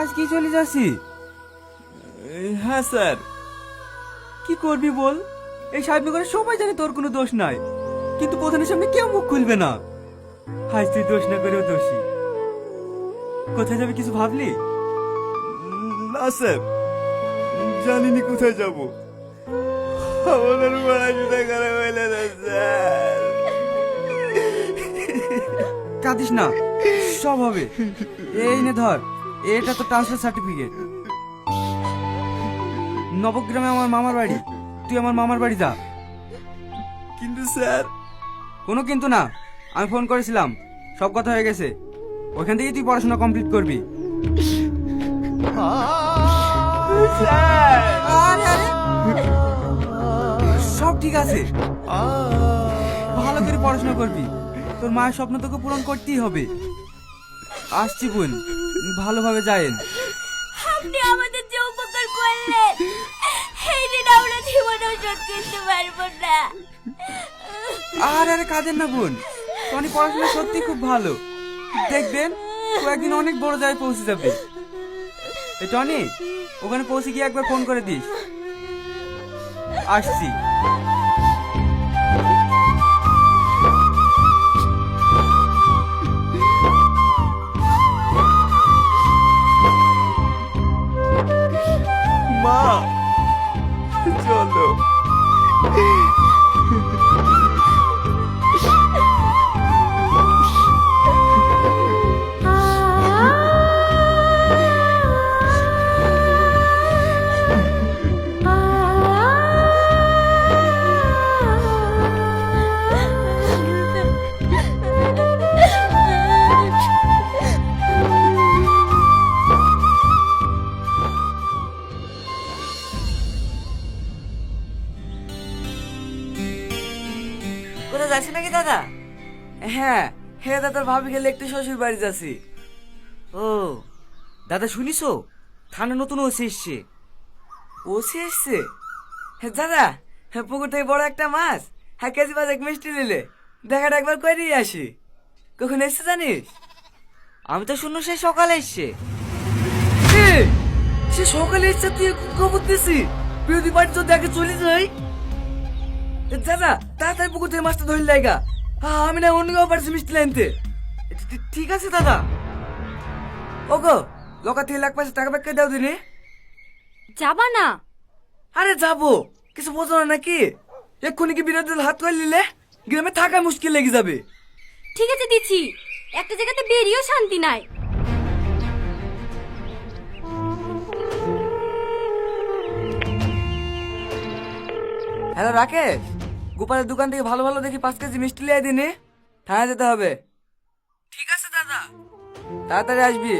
আজকে চলে যাচ্ছি? হ্যাঁ স্যার। কি করবি বল? এই সাহেব করে সবাই জানে তোর কোনো দোষ নাই। কিন্তু প্রধানের সামনে কেউ মুখ খুলবে না। আজ তুই দোষ না করেও দোষী। কোথায় যাবে কিছু ভাবলি? না স্যার। জানিনি কোথায় যাব। আমাদের পড়াশোনা খারাপ হইলে না স্যার। কাঁদিস না। সব হবে। এই নে ধর। এটা তো ট্রান্সফার সার্টিফিকেট নবগ্রামে আমার মামার বাড়ি। তুই আমার মামার বাড়ি যা। কিন্তু স্যার। কোনো কিন্তু না। আমি ফোন করেছিলাম। সব কথা হয়ে গেছে। ওখান থেকে তুই পড়াশোনা কমপ্লিট করবি। সব ঠিক আছে। ভালো করে পড়াশোনা করবি। তোর মায়ের স্বপ্ন তোকে পূরণ করতেই হবে। আসছি বোন। ভালোভাবে যায়েন। আপনি আমাদের যে উপকার করলেন এই দিন আমরা জীবনেও শোধ করতে পারব না। আর আরে কাজের না বোন টনি পড়াশোনা সত্যি খুব ভালো। দেখবেন ও একদিন অনেক বড় জায়গায় পৌঁছে যাবে। এই টনি ওখানে পৌঁছে গিয়ে একবার ফোন করে দিস। আসছি। 妈 কোথায় যাচ্ছি নাকি দাদা? হ্যাঁ হ্যাঁ দাদার ভাবি গেলে একটু শ্বশুর বাড়ি যাচ্ছি। ও দাদা শুনিছো? থানা নতুন ওসি এসছে। ওসি এসছে? হ্যাঁ দাদা হ্যাঁ পুকুর থেকে বড় একটা মাছ। হ্যাঁ কেজি পাঁচ এক মিষ্টি নিলে। দেখাটা একবার করিয়ে আসি। কখন এসছে জানিস? আমি তো শুনলো সে সকালে এসছে। সে সকালে এসছে তুই খবর দিছি। বিরোধী পার্টি যদি আগে চলে যাই। দাদা তাড়াতাড়ি পুকুর থেকে মাছটা ধরে হ্যাঁ, আমি না অন্য কেউ পারছি মিষ্টি লাইনতে ঠিক আছে দাদা। ওগো লোকা থেকে লাখ পাঁচশো টাকা ব্যাগ দাও দিনে। যাবা না? আরে যাব। কিছু বোঝো না নাকি? এক্ষুনি কি দল হাত করে নিলে গ্রামে থাকা মুশকিল লেগে যাবে। ঠিক আছে দিচ্ছি। একটা জায়গাতে বেরিয়েও শান্তি নাই। হ্যালো রাকেশ। গোপালের দোকান থেকে ভালো ভালো দেখি পাঁচ কেজি মিষ্টি লিয়ে দিনে। থানা যেতে হবে। ঠিক আছে দাদা। তাড়াতাড়ি আসবি।